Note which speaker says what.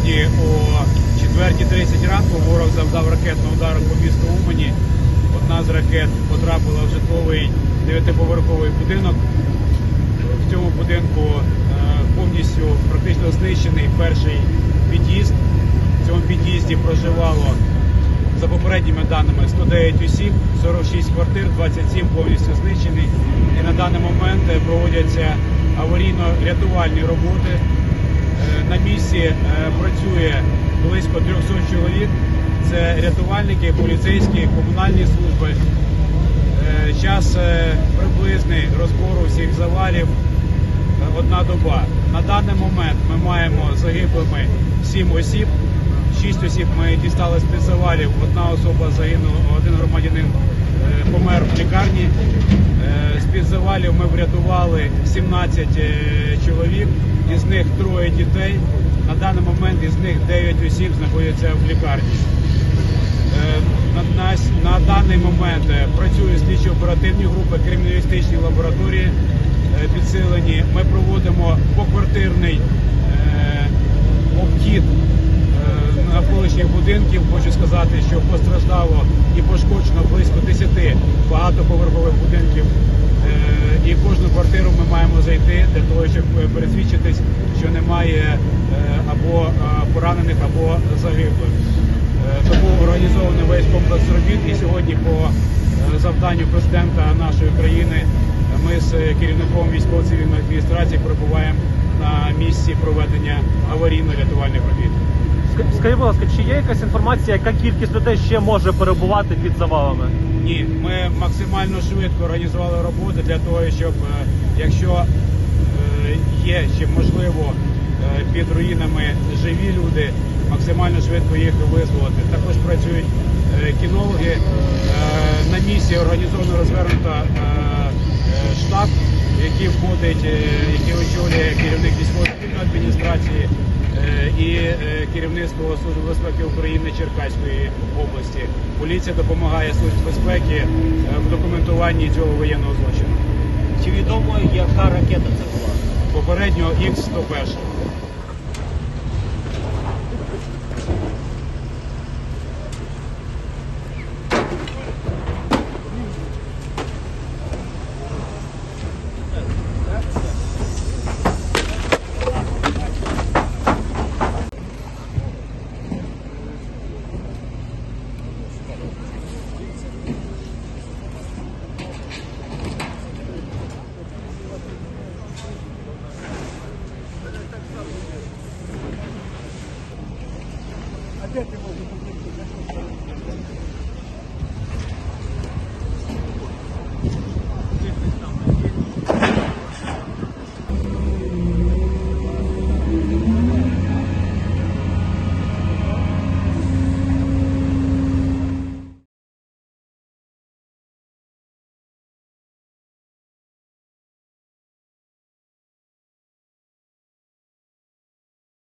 Speaker 1: сьогодні о 4.30 ранку ворог завдав ракетного удару по місту Умані. Одна з ракет потрапила в житловий дев'ятиповерховий будинок. В цьому будинку е, повністю практично знищений перший під'їзд. В цьому під'їзді проживало за попередніми даними 109 осіб, 46 квартир, 27 повністю знищені. І на даний момент е, проводяться аварійно-рятувальні роботи. Е, На місці е, працює близько 300 чоловік. Це рятувальники, поліцейські, комунальні служби. Е, Час приблизний розбору всіх завалів одна доба. На даний момент ми маємо загиблими 7 осіб. 6 осіб ми дістали з під завалів. Одна особа загинула, один громадянин помер в лікарні. Під завалів ми врятували 17 е, чоловік, із них троє дітей. На даний момент із них 9 осіб знаходяться в лікарні. Е, На, на, на даний момент е, працюють слідчо-оперативні групи, криміналістичні лабораторії підсилені. Ми проводимо поквартирний е, обхід навколишніх будинків. Хочу сказати, що постраждало і пошкоджено близько 10 багатоповерхових будинків. Е, І кожну квартиру ми маємо зайти для того, щоб е, пересвідчитись, що немає е, або поранених, або загиблих. Тому організований весь комплекс робіт. І сьогодні по завданню президента нашої країни ми з керівником військово-цивільної адміністрації перебуваємо на місці проведення аварійно-рятувальних робіт.
Speaker 2: Ска- Скажіть, будь ласка, чи є якась інформація, яка кількість людей ще може перебувати під завалами?
Speaker 1: Ні, ми максимально швидко організували роботи для того, щоб е, якщо е, є ще можливо е, під руїнами живі люди, максимально швидко їх визволити. Також працюють кінологи. На місці організовано розвернуто штаб, який входить, е, який очолює керівник військової адміністрації і е, керівництво Служби безпеки України Черкаської області. Поліція допомагає Службі безпеки е, в документуванні цього воєнного злочину.
Speaker 3: Чи відомо, яка ракета це була?
Speaker 1: Попередньо Х-101. де ти?